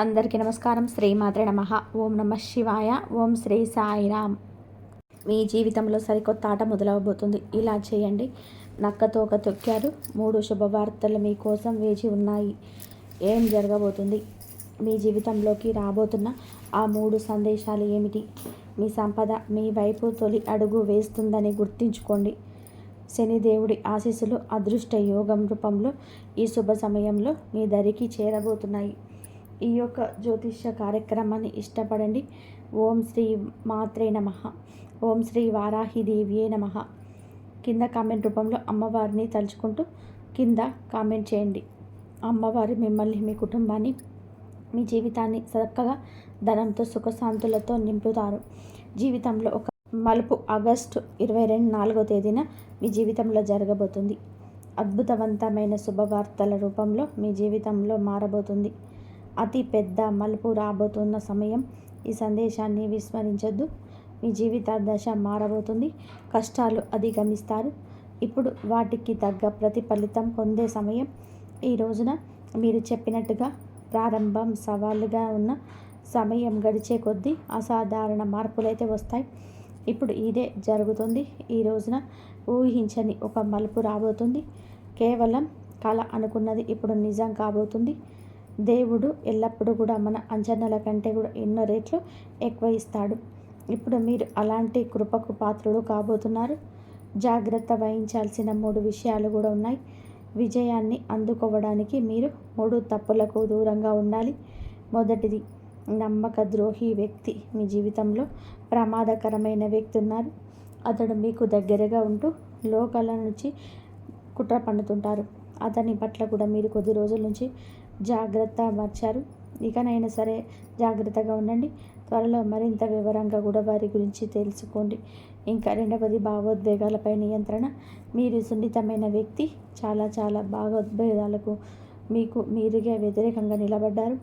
అందరికీ నమస్కారం. శ్రీ నమ. ఓం నమ శివాయ. ఓం శ్రీ సాయిరామ్ మీ జీవితంలో సరికొత్త ఆట మొదలవబోతుంది. ఇలా చేయండి. నక్కతో ఒక తొక్కారు. మూడు శుభవార్తలు మీకోసం వేచి ఉన్నాయి. ఏం జరగబోతుంది? మీ జీవితంలోకి రాబోతున్న ఆ మూడు సందేశాలు ఏమిటి? మీ సంపద మీ వైపు తొలి అడుగు వేస్తుందని గుర్తుంచుకోండి. శనిదేవుడి ఆశీస్సులు అదృష్ట యోగం రూపంలో ఈ శుభ సమయంలో మీ దరికి చేరబోతున్నాయి. ఈ యొక్క జ్యోతిష్య కార్యక్రమాన్ని ఇష్టపడండి. ఓం శ్రీ మాత్రే నమ. ఓం శ్రీ వారాహిదేవియే నమ. కింద కామెంట్ రూపంలో అమ్మవారిని తలుచుకుంటూ కింద కామెంట్ చేయండి. అమ్మవారి మిమ్మల్ని మీ కుటుంబాన్ని మీ జీవితాన్ని చక్కగా ధనంతో సుఖశాంతులతో నింపుతారు. జీవితంలో ఒక మలుపు ఆగస్టు ఇరవై రెండు నాలుగో తేదీన మీ జీవితంలో జరగబోతుంది. అద్భుతవంతమైన శుభవార్తల రూపంలో మీ జీవితంలో మారబోతుంది. అతి పెద్ద మలుపు రాబోతున్న సమయం. ఈ సందేశాన్ని విస్మరించొద్దు. మీ జీవిత దశ మారబోతుంది. కష్టాలు అధిగమిస్తారు. ఇప్పుడు వాటికి తగ్గ ప్రతిఫలితం పొందే సమయం. ఈ రోజున మీరు చెప్పినట్టుగా ప్రారంభం సవాలుగా ఉన్న సమయం గడిచే కొద్దీ అసాధారణ మార్పులైతే వస్తాయి. ఇప్పుడు ఇదే జరుగుతుంది. ఈ రోజున ఊహించని ఒక మలుపు రాబోతుంది. కేవలం కళ అనుకున్నది ఇప్పుడు నిజం కాబోతుంది. దేవుడు ఎల్లప్పుడూ కూడా మన అంచనాల కంటే కూడా ఎన్నో రేట్లు ఎక్కువ ఇస్తాడు. ఇప్పుడు మీరు అలాంటి కృపకు పాత్రుడు కాబోతున్నారు. జాగ్రత్త వహించాల్సిన మూడు విషయాలు కూడా ఉన్నాయి. విజయాన్ని అందుకోవడానికి మీరు మూడు తప్పులకు దూరంగా ఉండాలి. మొదటిది నమ్మక ద్రోహి వ్యక్తి మీ జీవితంలో ప్రమాదకరమైన వ్యక్తి ఉన్నారు. అతడు మీకు దగ్గరగా ఉంటూ లోకల నుంచి కుట్ర పండుతుంటారు అతని పట్ల కూడా మీరు కొద్ది రోజుల నుంచి జాగ్రత్త మార్చారు. ఇకనైనా సరే జాగ్రత్తగా ఉండండి. త్వరలో మరింత వివరంగా కూడా వారి గురించి తెలుసుకోండి. ఇంకా రెండవది భావోద్వేగాలపై నియంత్రణ. మీరు సున్నితమైన వ్యక్తి చాలా చాలా భావోద్వేగాలకు మీకు మీరుగా వ్యతిరేకంగా నిలబడ్డారు.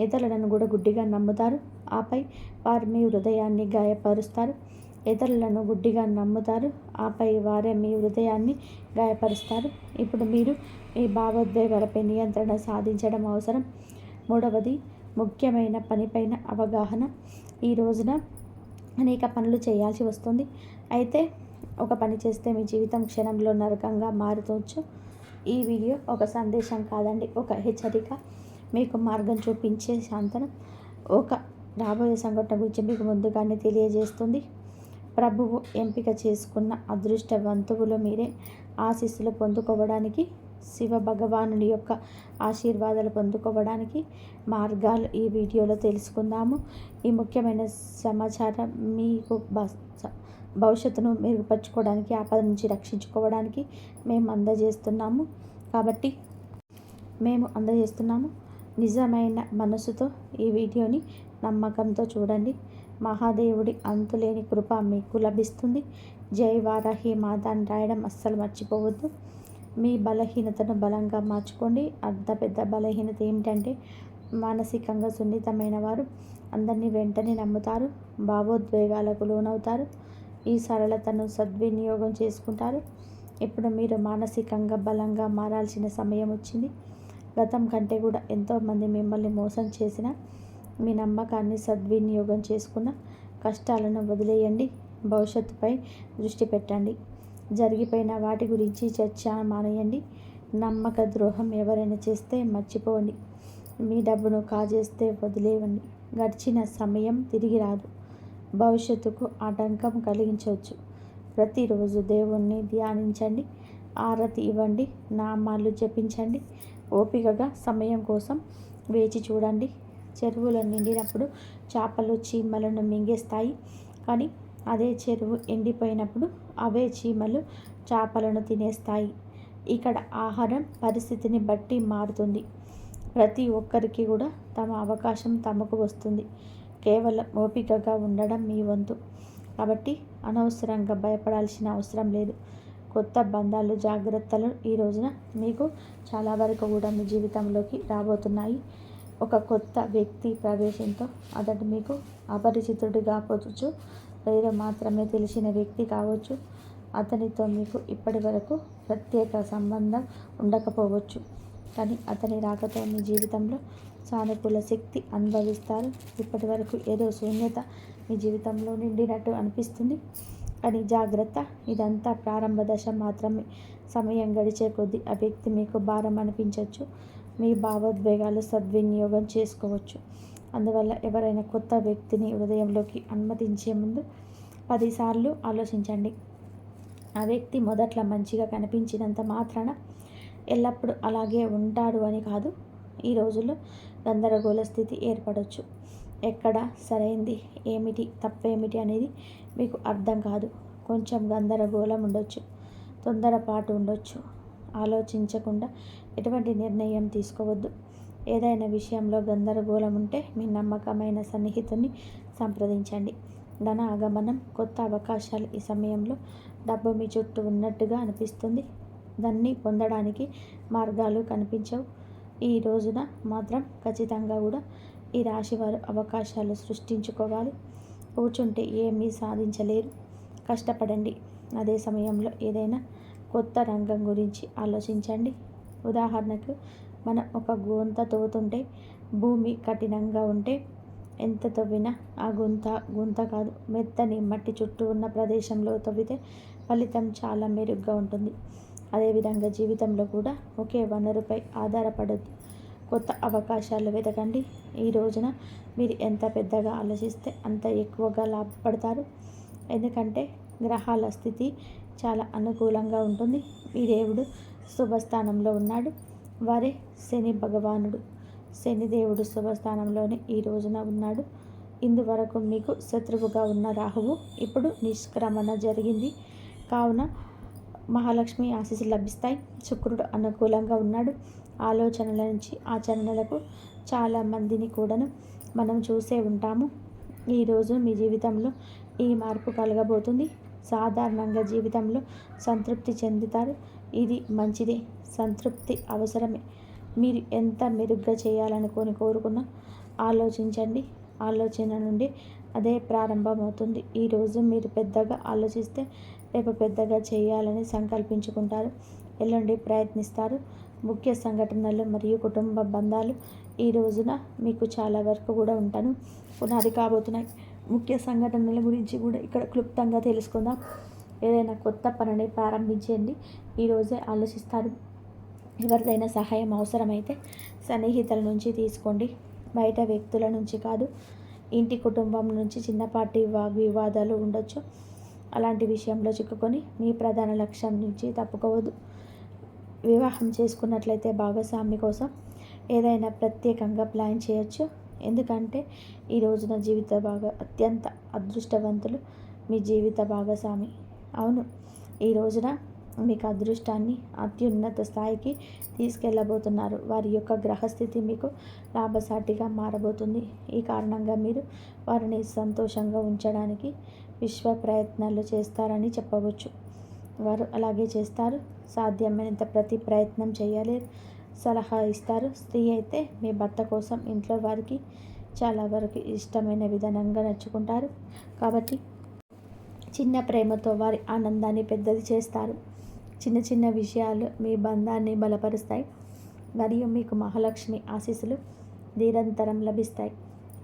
ఇతరులను కూడా గుడ్డిగా నమ్ముతారు. ఆపై వారు మీ హృదయాన్ని గాయపరుస్తారు. ఇతరులను గుడ్డిగా నమ్ముతారు. ఆపై వారే మీ హృదయాన్ని గాయపరుస్తారు. ఇప్పుడు మీరు మీ భావోద్వేగాలపై నియంత్రణ సాధించడం అవసరం. మూడవది ముఖ్యమైన పనిపైన అవగాహన. ఈ రోజున అనేక పనులు చేయాల్సి వస్తుంది. అయితే ఒక పని చేస్తే మీ జీవితం క్షణంలో నరకంగా మారుతవచ్చు ఈ వీడియో ఒక సందేశం కాదండి ఒక హెచ్చరిక. మీకు మార్గం చూపించే శాంతనం. ఒక రాబోయే సంఘటన గురించి మీకు ముందుగానే తెలియజేస్తుంది. ప్రభువు ఎంపిక చేసుకున్న అదృష్టవంతువులు మీరే. ఆశీస్సులు పొందుకోవడానికి శివ భగవానుడి యొక్క ఆశీర్వాదాలు పొందుకోవడానికి మార్గాలు ఈ వీడియోలో తెలుసుకుందాము. ఈ ముఖ్యమైన సమాచారం మీకు భవిష్యత్తును మెరుగుపరచుకోవడానికి ఆపద నుంచి రక్షించుకోవడానికి మేము అందజేస్తున్నాము. కాబట్టి మేము అందజేస్తున్నాము. నిజమైన మనసుతో ఈ వీడియోని నమ్మకంతో చూడండి. మహాదేవుడి అంతులేని కృప మీకు లభిస్తుంది. జై వారాహి మాతాన్ని రాయడం అస్సలు మర్చిపోవద్దు. మీ బలహీనతను బలంగా మార్చుకోండి. అంత పెద్ద బలహీనత ఏమిటంటే మానసికంగా సున్నితమైన వారు అందరినీ వెంటనే నమ్ముతారు భావోద్వేగాలకు లోనవుతారు ఈ సరళతను సద్వినియోగం చేసుకుంటారు. ఇప్పుడు మీరు మానసికంగా బలంగా మారాల్సిన సమయం వచ్చింది. గతం కంటే కూడా ఎంతోమంది మిమ్మల్ని మోసం చేసిన మీ నమ్మకాన్ని సద్వినియోగం చేసుకున్న కష్టాలను వదిలేయండి. భవిష్యత్తుపై దృష్టి పెట్టండి. జరిగిపోయిన వాటి గురించి చర్చ మానేయండి. నమ్మక ద్రోహం ఎవరైనా చేస్తే మర్చిపోండి. మీ డబ్బును కాజేస్తే వదిలేయండి. గడిచిన సమయం తిరిగి రాదు. భవిష్యత్తుకు ఆటంకం కలిగించవచ్చు. ప్రతిరోజు దేవుణ్ణి ధ్యానించండి. ఆరతి ఇవ్వండి. నామాలు జపించండి. ఓపికగా సమయం కోసం వేచి చూడండి. చెరువులు నిండినప్పుడు చేపలు చీమలను మింగేస్తాయి. కానీ అదే చెరువు ఎండిపోయినప్పుడు అవే చీమలు చేపలను తినేస్తాయి. ఇక్కడ ఆహారం పరిస్థితిని బట్టి మారుతుంది. ప్రతి ఒక్కరికి కూడా తమ అవకాశం తమకు వస్తుంది. కేవలం ఓపికగా ఉండడం మీ వంతు. కాబట్టి అనవసరంగా భయపడాల్సిన అవసరం లేదు. కొత్త బంధాలు జాగ్రత్తలు ఈ రోజున మీకు చాలా వరకు కూడా మీ జీవితంలోకి రాబోతున్నాయి. ఒక కొత్త వ్యక్తి ప్రవేశంతో అతడు మీకు అపరిచితుడు కావచ్చు లేదా మాత్రమే తెలిసిన వ్యక్తి కావచ్చు. అతనితో మీకు ఇప్పటి వరకు ప్రత్యేక సంబంధం ఉండకపోవచ్చు. కానీ అతని రాకతో మీ జీవితంలో సానుకూల శక్తి అనుభవిస్తారు. ఇప్పటి వరకు ఏదో శూన్యత మీ జీవితంలో నిండినట్టు అనిపిస్తుంది. కానీ జాగ్రత్త ఇదంతా ప్రారంభ దశ మాత్రమే. సమయం గడిచే కొద్దీ ఆ వ్యక్తి మీకు భారం అనిపించవచ్చు మీ భావోద్వేగాలు సద్వినియోగం చేసుకోవచ్చు. అందువల్ల ఎవరైనా కొత్త వ్యక్తిని హృదయంలోకి అనుమతించే ముందు పదిసార్లు ఆలోచించండి. ఆ వ్యక్తి మొదట్లో మంచిగా కనిపించినంత మాత్రాన ఎల్లప్పుడూ అలాగే ఉంటాడు అని కాదు ఈ రోజుల్లో గందరగోళ స్థితి ఏర్పడవచ్చు ఎక్కడ సరైంది ఏమిటి తప్పేమిటి అనేది మీకు అర్థం కాదు. కొంచెం గందరగోళం ఉండొచ్చు తొందరపాటు ఉండొచ్చు. ఆలోచించకుండా ఎటువంటి నిర్ణయం తీసుకోవద్దు. ఏదైనా విషయంలో గందరగోళం ఉంటే మీ నమ్మకమైన సన్నిహితుని సంప్రదించండి. ధన ఆగమనం కొత్త అవకాశాలు ఈ సమయంలో డబ్బు మీ చుట్టూ ఉన్నట్టుగా అనిపిస్తుంది. దాన్ని పొందడానికి మార్గాలు కనిపించవు. ఈ రోజున మాత్రం ఖచ్చితంగా కూడా ఈ రాశి వారు అవకాశాలు సృష్టించుకోవాలి. కూర్చుంటే ఏమీ సాధించలేరు. కష్టపడండి. అదే సమయంలో ఏదైనా కొత్త రంగం గురించి ఆలోచించండి. ఉదాహరణకు మనం ఒక గుంత తవ్వుతుంటే భూమి కఠినంగా ఉంటే ఎంత తవ్వినా ఆ గుంత గుంత కాదు మెత్తని మట్టి చుట్టూ ఉన్న ప్రదేశంలో తవ్వితే ఫలితం చాలా మెరుగ్గా ఉంటుంది. అదేవిధంగా జీవితంలో కూడా ఒకే వనరుపై ఆధారపడద్దు. కొత్త అవకాశాలు వెతకండి. ఈ రోజున మీరు ఎంత పెద్దగా ఆలోచిస్తే అంత ఎక్కువగా లాభపడతారు. ఎందుకంటే గ్రహాల స్థితి చాలా అనుకూలంగా ఉంటుంది. ఈ దేవుడు శుభస్థానంలో ఉన్నాడు. వారి శని భగవానుడు. శనిదేవుడు శుభస్థానంలోనే ఈ రోజున ఉన్నాడు. ఇందువరకు మీకు శత్రువుగా ఉన్న రాహువు ఇప్పుడు నిష్క్రమణ జరిగింది. కావున మహాలక్ష్మి ఆశీస్సు లభిస్తాయి. శుక్రుడు అనుకూలంగా ఉన్నాడు. ఆలోచనల నుంచి ఆచరణలకు చాలామందిని కూడాను మనం చూసే ఉంటాము. ఈరోజు మీ జీవితంలో ఈ మార్పు కలగబోతుంది. సాధారణంగా జీవితంలో సంతృప్తి చెందుతారు. ఇది మంచిదే. సంతృప్తి అవసరమే. మీరు ఎంత మెరుగ్గా చేయాలనుకొని కోరుకున్నా ఆలోచించండి. ఆలోచన నుండి అదే ప్రారంభమవుతుంది. ఈరోజు మీరు పెద్దగా ఆలోచిస్తే రేపు పెద్దగా చేయాలని సంకల్పించుకుంటారు. ఎల్లుండి ప్రయత్నిస్తారు. ముఖ్య సంఘటనలు మరియు కుటుంబ బంధాలు ఈ రోజున మీకు చాలా వరకు కూడా ఉంటాను. పునాది కాబోతున్నాయి. ముఖ్య సంఘటనల గురించి కూడా ఇక్కడ క్లుప్తంగా తెలుసుకుందాం. ఏదైనా కొత్త పనిని ప్రారంభించండి ఈరోజే ఆలోచిస్తారు. ఎవరిదైనా సహాయం అవసరమైతే సన్నిహితుల నుంచి తీసుకోండి. బయట వ్యక్తుల నుంచి కాదు ఇంటి కుటుంబం నుంచి చిన్నపాటి వివాదాలు ఉండొచ్చు. అలాంటి విషయంలో చిక్కుకొని మీ ప్రధాన లక్ష్యం నుంచి తప్పుకోవద్దు. వివాహం చేసుకున్నట్లయితే భాగస్వామి కోసం ఏదైనా ప్రత్యేకంగా ప్లాన్ చేయొచ్చు. ఎందుకంటే ఈ రోజున జీవిత భాగ అత్యంత అదృష్టవంతులు మీ జీవిత భాగస్వామి. అవును. ఈ రోజున మీకు అదృష్టాన్ని అత్యున్నత స్థాయికి తీసుకెళ్ళబోతున్నారు వారి యొక్క గ్రహస్థితి మీకు లాభసాటిగా మారబోతుంది. ఈ కారణంగా మీరు వారిని సంతోషంగా ఉంచడానికి విశ్వ ప్రయత్నాలు చేస్తారని చెప్పవచ్చు. వారు అలాగే చేస్తారు. సాధ్యమైనంత ప్రతి ప్రయత్నం చేయాలి సలహా ఇస్తారు. స్త్రీ అయితే మీ భర్త కోసం ఇంట్లో వారికి చాలా వరకు ఇష్టమైన విధానంగా నచ్చుకుంటారు కాబట్టి చిన్న ప్రేమతో వారి ఆనందాన్ని పెద్దది చేస్తారు. చిన్న చిన్న విషయాలు మీ బంధాన్ని బలపరుస్తాయి. మరియు మీకు మహాలక్ష్మి ఆశీస్సులు నిరంతరం లభిస్తాయి.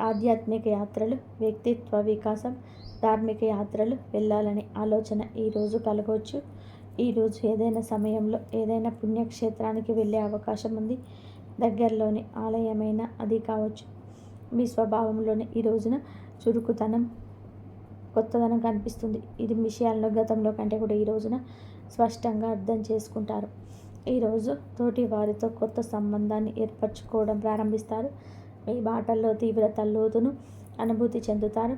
ఆధ్యాత్మిక యాత్రలు వ్యక్తిత్వ వికాసం ధార్మిక యాత్రలు వెళ్ళాలనే ఆలోచన ఈరోజు కలగవచ్చు. ఈరోజు ఏదైనా సమయంలో ఏదైనా పుణ్యక్షేత్రానికి వెళ్ళే అవకాశం ఉంది. దగ్గరలోని ఆలయమైన అది కావచ్చు. మీ స్వభావంలోని ఈ రోజున చురుకుతనం కొత్తదనం కనిపిస్తుంది. ఇది విషయాలను గతంలో కంటే కూడా ఈ రోజున స్పష్టంగా అర్థం చేసుకుంటారు. ఈరోజు తోటి వారితో కొత్త సంబంధాన్ని ఏర్పరచుకోవడం ప్రారంభిస్తారు. మీ మాటల్లో తీవ్రత లోతును అనుభూతి చెందుతారు.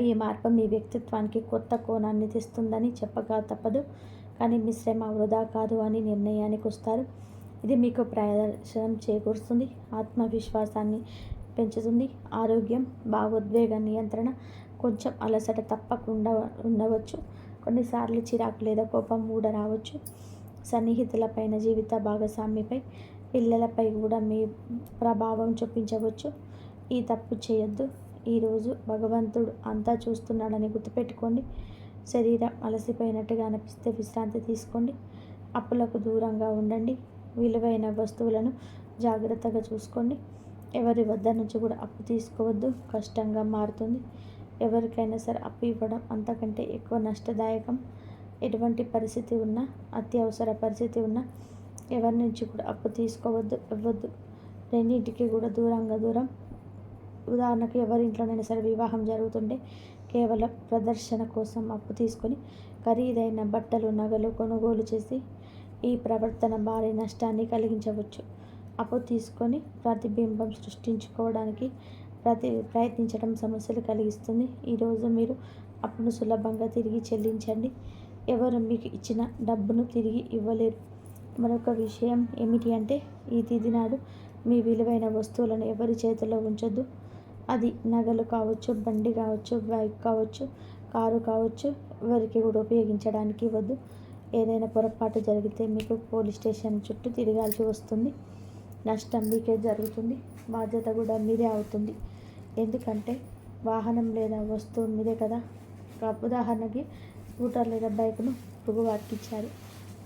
ఈ మార్పు మీ వ్యక్తిత్వానికి కొత్త కోణాన్ని తెస్తుందని చెప్పగా తప్పదు. కానీ మీ శ్రమ వృధా కాదు అని నిర్ణయానికి వస్తారు. ఇది మీకు ప్రదర్శనం చేకూరుస్తుంది. ఆత్మవిశ్వాసాన్ని పెంచుతుంది. ఆరోగ్యం భావోద్వేగ నియంత్రణ కొంచెం అలసట తప్పకుండా ఉండవచ్చు. కొన్నిసార్లు చిరాకు లేదా కోపం కూడా రావచ్చు. సన్నిహితులపైన జీవిత భాగస్వామిపై పిల్లలపై కూడా మీ ప్రభావం చూపించవచ్చు. ఈ తప్పు చేయొద్దు. ఈరోజు భగవంతుడు అంతా చూస్తున్నాడని గుర్తుపెట్టుకోండి. శరీరం అలసిపోయినట్టుగా అనిపిస్తే విశ్రాంతి తీసుకోండి. అప్పులకు దూరంగా ఉండండి. విలువైన వస్తువులను జాగ్రత్తగా చూసుకోండి. ఎవరి వద్ద నుంచి కూడా అప్పు తీసుకోవద్దు. కష్టంగా మారుతుంది. ఎవరికైనా సరే అప్పు ఇవ్వడం అంతకంటే ఎక్కువ నష్టదాయకం ఎటువంటి పరిస్థితి ఉన్నా అత్యవసర పరిస్థితి ఉన్నా ఎవరి నుంచి కూడా అప్పు తీసుకోవద్దు ఇవ్వద్దు. రెండింటికి కూడా దూరంగా దూరం. ఉదాహరణకు ఎవరి ఇంట్లోనైనా సరే వివాహం జరుగుతుంటే కేవలం ప్రదర్శన కోసం అప్పు తీసుకొని ఖరీదైన బట్టలు నగలు కొనుగోలు చేసి ఈ ప్రవర్తన భారీ నష్టాన్ని కలిగించవచ్చు. అప్పు తీసుకొని ప్రతిబింబం సృష్టించుకోవడానికి ప్రతి ప్రయత్నించడం సమస్యలు కలిగిస్తుంది. ఈరోజు మీరు అప్పును సులభంగా తిరిగి చెల్లించండి. ఎవరు మీకు ఇచ్చిన డబ్బును తిరిగి ఇవ్వలేరు. మరొక విషయం ఏమిటి అంటే ఈ తిది నాడు మీ విలువైన వస్తువులను ఎవరి చేతిలో ఉంచొద్దు. అది నగలు కావచ్చు బండి కావచ్చు బైక్ కావచ్చు కారు కావచ్చు ఎవరికి కూడా ఉపయోగించడానికి ఇవ్వద్దు ఏదైనా పొరపాటు జరిగితే మీకు పోలీస్ స్టేషన్ చుట్టూ తిరగాల్సి వస్తుంది. నష్టం మీకే జరుగుతుంది. బాధ్యత కూడా మీరే అవుతుంది. ఎందుకంటే వాహనం లేదా వస్తువు మీదే కదా? ఉదాహరణకి స్కూటర్ లేదా బైక్ను పొరుగువారికి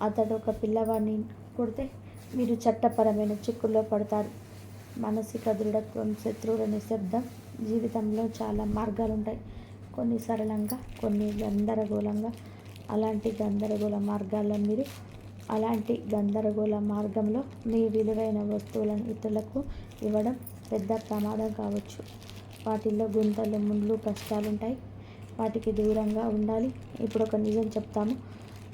అతడు ఒక పిల్లవాడిని కొడితే మీరు చట్టపరమైన చిక్కుల్లో పడతారు. మానసిక దృఢత్వం శత్రువుల నిశ్శబ్దం జీవితంలో చాలా మార్గాలు ఉంటాయి కొన్ని సరళంగా కొన్ని గందరగోళంగా. అలాంటి గందరగోళ మార్గాల్లో మీరు అలాంటి గందరగోళ మార్గంలో మీ విలువైన వస్తువులను ఇతరులకు ఇవ్వడం పెద్ద ప్రమాదం కావచ్చు. వాటిల్లో గుంతలు ముళ్ళు కష్టాలు ఉంటాయి వాటికి దూరంగా ఉండాలి. ఇప్పుడు ఒక నిజం చెప్తాము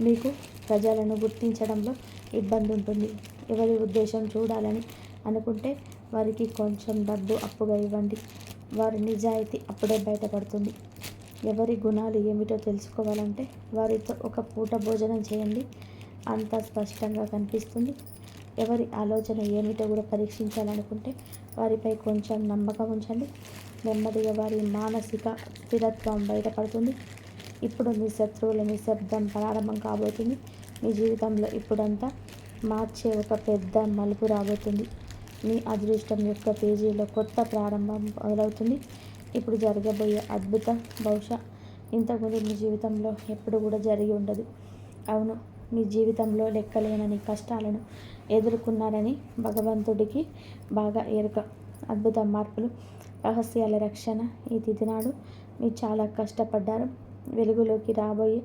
మీకు ప్రజలను గుర్తించడంలో ఇబ్బంది ఉంటుంది ఎవరి ఉద్దేశం చూడాలని అనుకుంటే వారికి కొంచెం డబ్బు అప్పుగా ఇవ్వండి. వారి నిజాయితీ అప్పుడే బయటపడుతుంది. ఎవరి గుణాలు ఏమిటో తెలుసుకోవాలంటే వారితో ఒక పూట భోజనం చేయండి. అంత స్పష్టంగా కనిపిస్తుంది. ఎవరి ఆలోచన ఏమిటో కూడా పరీక్షించాలనుకుంటే వారిపై కొంచెం నమ్మకం ఉంచండి. నెమ్మదిగా వారి మానసిక స్థిరత్వం బయటపడుతుంది. ఇప్పుడు మీ శత్రువుల నిశ్శబ్దం ప్రారంభం కాబోతుంది. మీ జీవితంలో ఇప్పుడంతా మార్చే ఒక పెద్ద మలుపు రాబోతుంది. మీ అదృష్టం యొక్క పేజీలో కొత్త ప్రారంభం మొదలవుతుంది. ఇప్పుడు జరగబోయే అద్భుతం బహుశా ఇంతకుముందు మీ జీవితంలో ఎప్పుడు కూడా జరిగి ఉండదు. అవును మీ జీవితంలో లెక్కలేనని కష్టాలను ఎదుర్కొన్నారని భగవంతుడికి బాగా ఎరుక. అద్భుత మార్పులు రహస్యాల రక్షణ ఈ తిథినాడు మీరు చాలా కష్టపడ్డారు. వెలుగులోకి రాబోయే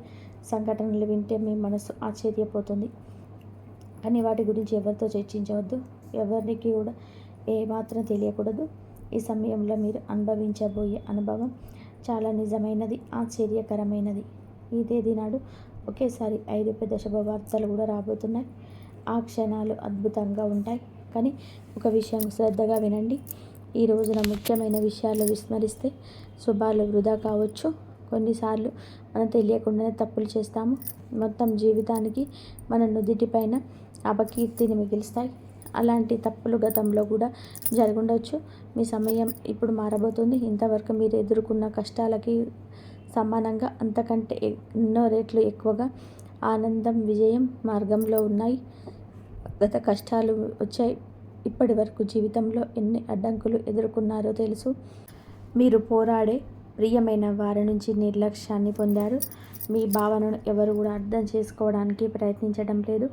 సంఘటనలు వింటే మీ మనసు ఆశ్చర్యపోతుంది. కానీ వాటి గురించి ఎవరితో చర్చించవద్దు. ఎవరికి కూడా ఏమాత్రం తెలియకూడదు. ఈ సమయంలో మీరు అనుభవించబోయే అనుభవం చాలా నిజమైనది ఆశ్చర్యకరమైనది. ఈ తేదీ నాడు ఒకేసారి ఐదు పెద్ద శుభవార్తలు కూడా రాబోతున్నాయి. ఆ క్షణాలు అద్భుతంగా ఉంటాయి. కానీ ఒక విషయం శ్రద్ధగా వినండి. ఈ రోజున ముఖ్యమైన విషయాలు విస్మరిస్తే శుభాలు వృధా కావచ్చు. కొన్నిసార్లు మనం తెలియకుండానే తప్పులు చేస్తాము. మొత్తం జీవితానికి మన నుదిటిపైన అపకీర్తిని మిగిలిస్తాయి. అలాంటి తప్పులు గతంలో కూడా జరుగుండవచ్చు మీ సమయం ఇప్పుడు మారబోతుంది. ఇంతవరకు మీరు ఎదుర్కొన్న కష్టాలకి సమానంగా అంతకంటే ఎన్నో రేట్లు ఎక్కువగా ఆనందం విజయం మార్గంలో ఉన్నాయి. గత కష్టాలు వచ్చాయి. ఇప్పటి వరకు జీవితంలో ఎన్ని అడ్డంకులు ఎదుర్కొన్నారో తెలుసు. మీరు పోరాడే ప్రియమైన వారి నుంచి నిర్లక్ష్యాన్ని పొందారు. మీ భావనను ఎవరు కూడా అర్థం చేసుకోవడానికి ప్రయత్నించడం లేదు.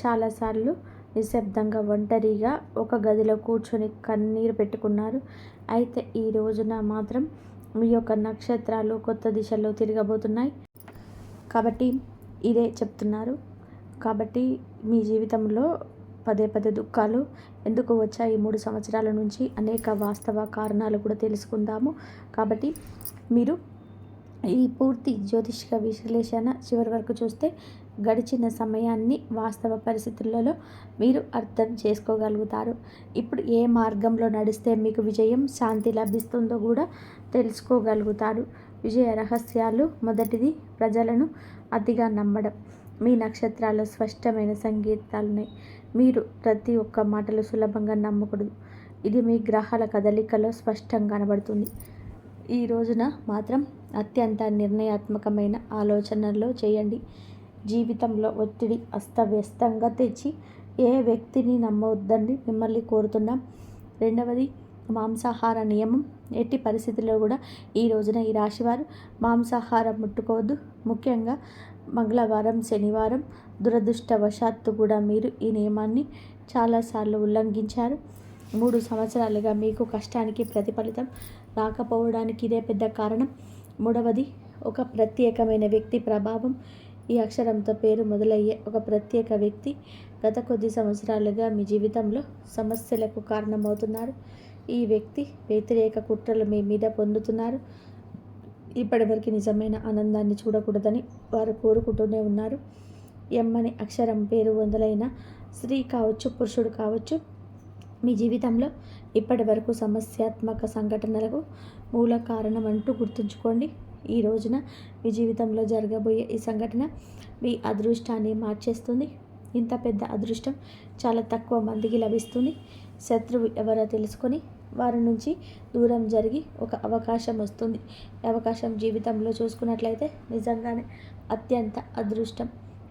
చాలాసార్లు నిశ్శబ్దంగా ఒంటరిగా ఒక గదిలో కూర్చొని కన్నీరు పెట్టుకున్నారు. అయితే ఈ రోజున మాత్రం మీ యొక్క నక్షత్రాలు కొత్త దిశలో తిరగబోతున్నాయి. కాబట్టి ఇదే చెప్తున్నారు. కాబట్టి మీ జీవితంలో పదే పదే దుఃఖాలు ఎందుకు వచ్చాయి? మూడు సంవత్సరాల నుంచి అనేక వాస్తవ కారణాలు కూడా తెలుసుకుందాము. కాబట్టి మీరు ఈ పూర్తి జ్యోతిష్క విశ్లేషణ చివరి వరకు చూస్తే గడిచిన సమయాన్ని వాస్తవ పరిస్థితులలో మీరు అర్థం చేసుకోగలుగుతారు. ఇప్పుడు ఏ మార్గంలో నడిస్తే మీకు విజయం శాంతి లభిస్తుందో కూడా తెలుసుకోగలుగుతారు. విజయ రహస్యాలు మొదటిది ప్రజలను అతిగా నమ్మడం. మీ నక్షత్రాల్లో స్పష్టమైన సంగీతాలున్నాయి మీరు ప్రతి ఒక్క మాటలు సులభంగా నమ్మకూడదు. ఇది మీ గ్రహాల కదలికలో స్పష్టంగా కనబడుతుంది. ఈ రోజున మాత్రం అత్యంత నిర్ణయాత్మకమైన ఆలోచనల్లో చేయండి. జీవితంలో ఒత్తిడి అస్తవ్యస్తంగా తెచ్చి ఏ వ్యక్తిని నమ్మవద్దండి మిమ్మల్ని కోరుతున్నాం. రెండవది మాంసాహార నియమం. ఎట్టి పరిస్థితుల్లో కూడా ఈ రోజున ఈ రాశివారు మాంసాహారం ముట్టుకోవద్దు. ముఖ్యంగా మంగళవారం శనివారం దురదృష్టవశాత్తు కూడా మీరు ఈ నియమాన్ని చాలాసార్లు ఉల్లంఘించారు. మూడు సంవత్సరాలుగా మీకు కష్టానికి ప్రతిఫలితం రాకపోవడానికి ఇదే పెద్ద కారణం. మూడవది ఒక ప్రత్యేకమైన వ్యక్తి ప్రభావం. ఈ అక్షరంతో పేరు మొదలయ్యే ఒక ప్రత్యేక వ్యక్తి గత కొద్ది సంవత్సరాలుగా మీ జీవితంలో సమస్యలకు కారణమవుతున్నారు. ఈ వ్యక్తి వ్యతిరేక కుట్రలు మీ మీద పొందుతున్నారు. ఇప్పటివరకు నిజమైన ఆనందాన్ని చూడకూడదని వారు కోరుకుంటూనే ఉన్నారు. ఎమ్మని అక్షరం పేరు మొదలైన స్త్రీ కావచ్చు పురుషుడు కావచ్చు మీ జీవితంలో ఇప్పటి వరకు సమస్యాత్మక సంఘటనలకు మూల కారణం అంటూ గుర్తుంచుకోండి. ఈ రోజున మీ జీవితంలో జరగబోయే ఈ సంఘటన మీ అదృష్టాన్ని మార్చేస్తుంది. ఇంత పెద్ద అదృష్టం చాలా తక్కువ మందికి లభిస్తుంది. శత్రువు ఎవరో తెలుసుకొని వారి నుంచి దూరం జరిగి ఒక అవకాశం వస్తుంది. అవకాశం జీవితంలో చూసుకున్నట్లయితే నిజంగానే అత్యంత అదృష్టం.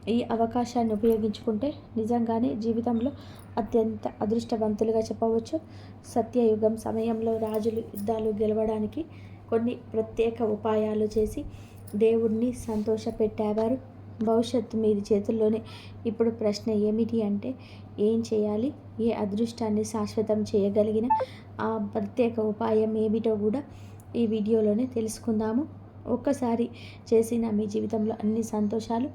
ఈ అవకాశాన్ని ఉపయోగించుకుంటే నిజంగానే జీవితంలో అత్యంత అదృష్టవంతులుగా చెప్పవచ్చు. సత్యయుగం సమయంలో రాజులు యుద్ధాలు గెలవడానికి కొన్ని ప్రత్యేక ఉపాయాలు చేసి దేవుణ్ణి సంతోషపెట్టేవారు. భవిష్యత్తు మీది చేతుల్లోనే ఇప్పుడు ప్రశ్న ఏమిటి అంటే ఏం చేయాలి? ఏ అదృష్టాన్ని శాశ్వతం చేయగలిగిన ఆ ప్రత్యేక ఉపాయం ఏమిటో కూడా ఈ వీడియోలోనే తెలుసుకుందాము. ఒక్కసారి చేసిన మీ జీవితంలో అన్ని సంతోషాలు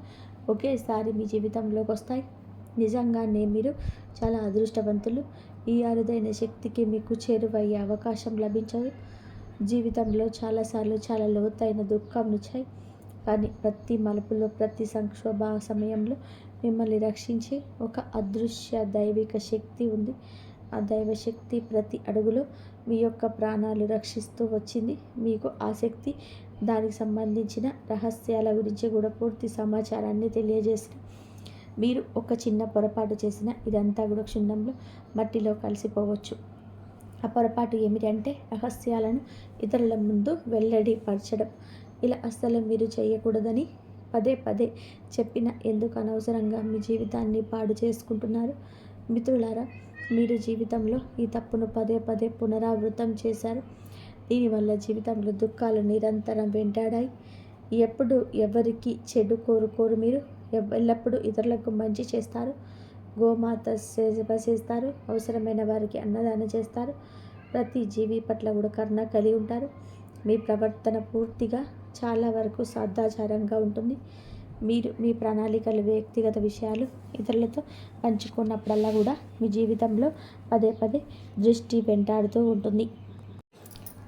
ఒకేసారి మీ జీవితంలోకి వస్తాయి. నిజంగానే మీరు చాలా అదృష్టవంతులు. ఈ అరుదైన శక్తికి మీకు చేరువయ్యే అవకాశం లభించదు. జీవితంలో చాలాసార్లు చాలా లోతైన దుఃఖం వచ్చాయి. కానీ ప్రతి మలుపులో ప్రతి సంక్షోభ సమయంలో మిమ్మల్ని రక్షించే ఒక అదృశ్య దైవిక శక్తి ఉంది. ఆ దైవశక్తి ప్రతి అడుగులో మీ యొక్క ప్రాణాలు రక్షిస్తూ వచ్చింది. మీకు ఆసక్తి దానికి సంబంధించిన రహస్యాల గురించి కూడా పూర్తి సమాచారాన్ని తెలియజేసిన మీరు ఒక చిన్న పొరపాటు చేసిన ఇదంతా కూడా క్షుణ్ణంలో మట్టిలో కలిసిపోవచ్చు. ఆ పొరపాటు ఏమిటంటే రహస్యాలను ఇతరుల ముందు వెల్లడిపరచడం ఇలా అస్సలు మీరు చేయకూడదని పదే పదే చెప్పిన ఎందుకు అనవసరంగా మీ జీవితాన్ని పాడు చేసుకుంటున్నారు? మిత్రులారా మీరు జీవితంలో ఈ తప్పును పదే పదే పునరావృతం చేశారు. దీనివల్ల జీవితంలో దుఃఖాలు నిరంతరం వెంటాడాయి. ఎప్పుడు ఎవరికి చెడు కోరుకోరు మీరు. ఎల్లప్పుడూ ఇతరులకు మంచి చేస్తారు. గోమాత సేవ చేస్తారు. అవసరమైన వారికి అన్నదానం చేస్తారు. ప్రతి జీవి పట్ల కూడా కరుణ కలిగి ఉంటారు. మీ ప్రవర్తన పూర్తిగా చాలా వరకు సదాచారంగా ఉంటుంది. మీరు మీ ప్రణాళికలు వ్యక్తిగత విషయాలు ఇతరులతో పంచుకున్నప్పుడల్లా కూడా మీ జీవితంలో పదే పదే దృష్టి వెంటాడుతూ ఉంటుంది.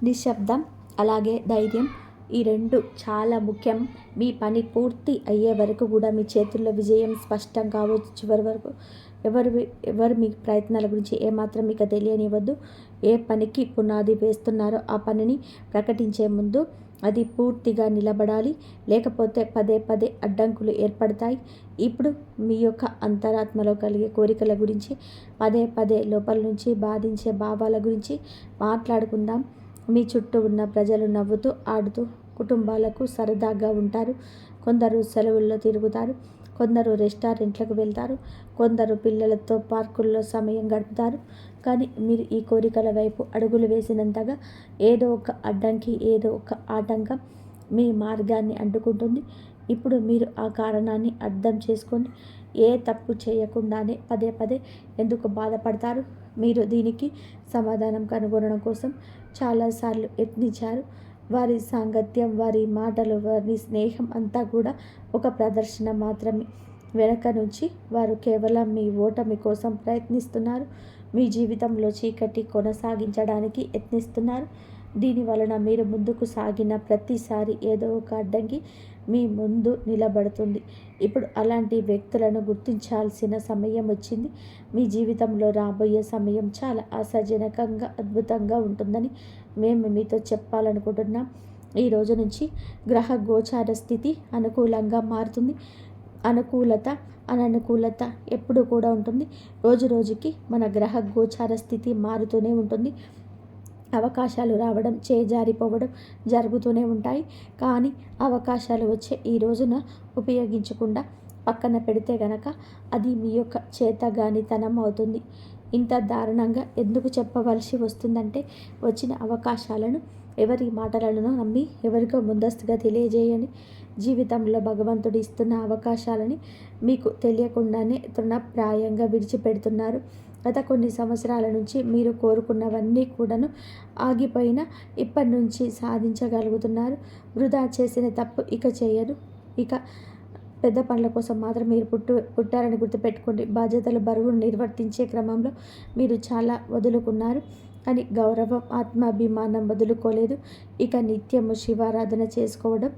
నిశ్శబ్దం అలాగే ధైర్యం ఈ రెండు చాలా ముఖ్యం. మీ పని పూర్తి అయ్యే వరకు కూడా మీ చేతుల్లో విజయం స్పష్టం కావచ్చు. చివరి వరకు ఎవరు ఎవరు మీ ప్రయత్నాల గురించి ఏమాత్రం మీకు తెలియనివ్వద్దు. ఏ పనికి పునాది వేస్తున్నారో ఆ పనిని ప్రకటించే ముందు అది పూర్తిగా నిలబడాలి. లేకపోతే పదే పదే అడ్డంకులు ఏర్పడతాయి. ఇప్పుడు మీ యొక్క అంతరాత్మలో కలిగే కోరికల గురించి పదే పదే లోపల నుంచి బాధించే భావాల గురించి మాట్లాడుకుందాం. మీ చుట్టూ ఉన్న ప్రజలు నవ్వుతూ ఆడుతూ కుటుంబాలకు సరదాగా ఉంటారు. కొందరు సెలవుల్లో తిరుగుతారు. కొందరు రెస్టారెంట్లకు వెళ్తారు కొందరు పిల్లలతో పార్కుల్లో సమయం గడుపుతారు. కానీ మీరు ఈ కోరికల వైపు అడుగులు వేసినంతగా ఏదో ఒక అడ్డంకి ఏదో ఒక ఆటంకం మీ మార్గాన్ని అడ్డుకుంటుంది. ఇప్పుడు మీరు ఆ కారణాన్ని అర్థం చేసుకోండి. ఏ తప్పు చేయకుండానే పదే పదే ఎందుకు బాధపడతారు? మీరు దీనికి సమాధానం కనుగొనడం కోసం చాలాసార్లు యత్నించారు. వారి సాంగత్యం వారి మాటలు వారి స్నేహం అంతా కూడా ఒక ప్రదర్శన మాత్రమే. వెనక నుంచి వారు కేవలం మీ ఓటమి కోసం ప్రయత్నిస్తున్నారు. మీ జీవితంలో చీకటి కొనసాగించడానికి యత్నిస్తున్నారు. దీని వలన మీరు ముందుకు సాగిన ప్రతిసారి ఏదో ఒక అడ్డంకి మీ ముందు నిలబడుతుంది. ఇప్పుడు అలాంటి వ్యక్తులను గుర్తించాల్సిన సమయం వచ్చింది. మీ జీవితంలో రాబోయే సమయం చాలా ఆశాజనకంగా అద్భుతంగా ఉంటుందని మేము మీతో చెప్పాలనుకుంటున్నాం ఈ రోజు నుంచి గ్రహ గోచార స్థితి అనుకూలంగా మారుతుంది. అనుకూలత అననుకూలత ఎప్పుడు కూడా ఉంటుంది. రోజు రోజుకి మన గ్రహ గోచార స్థితి మారుతూనే ఉంటుంది. అవకాశాలు రావడం చేజారిపోవడం జరుగుతూనే ఉంటాయి. కానీ అవకాశాలు వచ్చే ఈ రోజున ఉపయోగించకుండా పక్కన పెడితే గనక అది మీ యొక్క చేతగానితనం అవుతుంది. ఇంత దారుణంగా ఎందుకు చెప్పవలసి వస్తుందంటే వచ్చిన అవకాశాలను ఎవరి మాటలను నమ్మి ఎవరికో ముందస్తుగా తెలియజేయని జీవితంలో భగవంతుడు ఇస్తున్న అవకాశాలని మీకు తెలియకుండానే తృణప్రాయంగా విడిచిపెడుతున్నారు. గత కొన్ని సంవత్సరాల నుంచి మీరు కోరుకున్నవన్నీ కూడాను ఆగిపోయిన ఇప్పటి నుంచి సాధించగలుగుతున్నారు. వృధా చేసిన తప్పు ఇక చేయరు. ఇక పెద్ద పనుల కోసం మాత్రం మీరు పుట్టు పుట్టారని గుర్తుపెట్టుకోండి. బాధ్యతల బరువును నిర్వర్తించే క్రమంలో మీరు చాలా వదులుకున్నారు. అని గౌరవం ఆత్మాభిమానం వదులుకోలేదు. ఇక నిత్యము శివారాధన చేసుకోవడం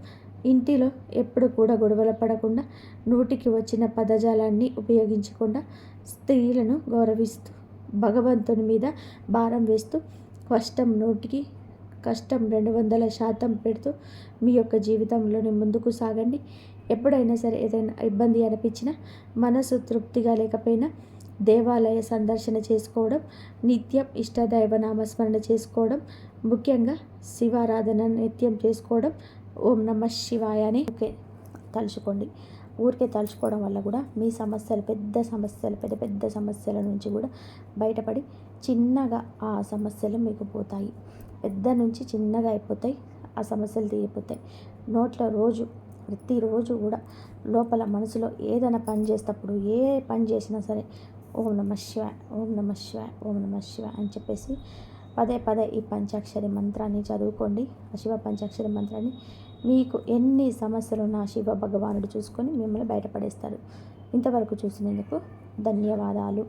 ఇంటిలో ఎప్పుడు కూడా గొడవలు పడకుండా నోటికి వచ్చిన పదజాలాన్ని ఉపయోగించకుండా స్త్రీలను గౌరవిస్తూ భగవంతుని మీద భారం వేస్తూ కష్టం నోటికి కష్టం రెండు వందల శాతం పెడుతూ మీ యొక్క జీవితంలోని ముందుకు సాగండి. ఎప్పుడైనా సరే ఏదైనా ఇబ్బంది అనిపించినా మనసు తృప్తిగా లేకపోయినా దేవాలయ సందర్శన చేసుకోవడం నిత్యం ఇష్టదైవ నామస్మరణ చేసుకోవడం ముఖ్యంగా శివారాధన నిత్యం చేసుకోవడం. ఓం నమ శివాయ అని ఓకే తలుచుకోండి. ఊరికే తలుచుకోవడం వల్ల కూడా మీ సమస్యలు పెద్ద సమస్యలు పెద్ద పెద్ద సమస్యల నుంచి కూడా బయటపడి చిన్నగా ఆ సమస్యలు మీకు పోతాయి. పెద్ద నుంచి చిన్నగా అయిపోతాయి ఆ సమస్యలు తీరిపోతాయి. నోట్లో రోజు ప్రతిరోజు కూడా లోపల మనసులో ఏదైనా పని చేసేటప్పుడు ఏ పని చేసినా సరే ఓం నమ శివ ఓం నమ శివ ఓం నమ శివ అని చెప్పేసి పదే పదే ఈ పంచాక్షరి మంత్రాన్ని చదువుకోండి. ఆ శివ పంచాక్షరి మంత్రాన్ని మీకు ఎన్ని సమస్యలు నా శివ భగవానుడు చూసుకొని మిమ్మల్ని బయటపడేస్తారు ఇంతవరకు చూసినందుకు ధన్యవాదాలు.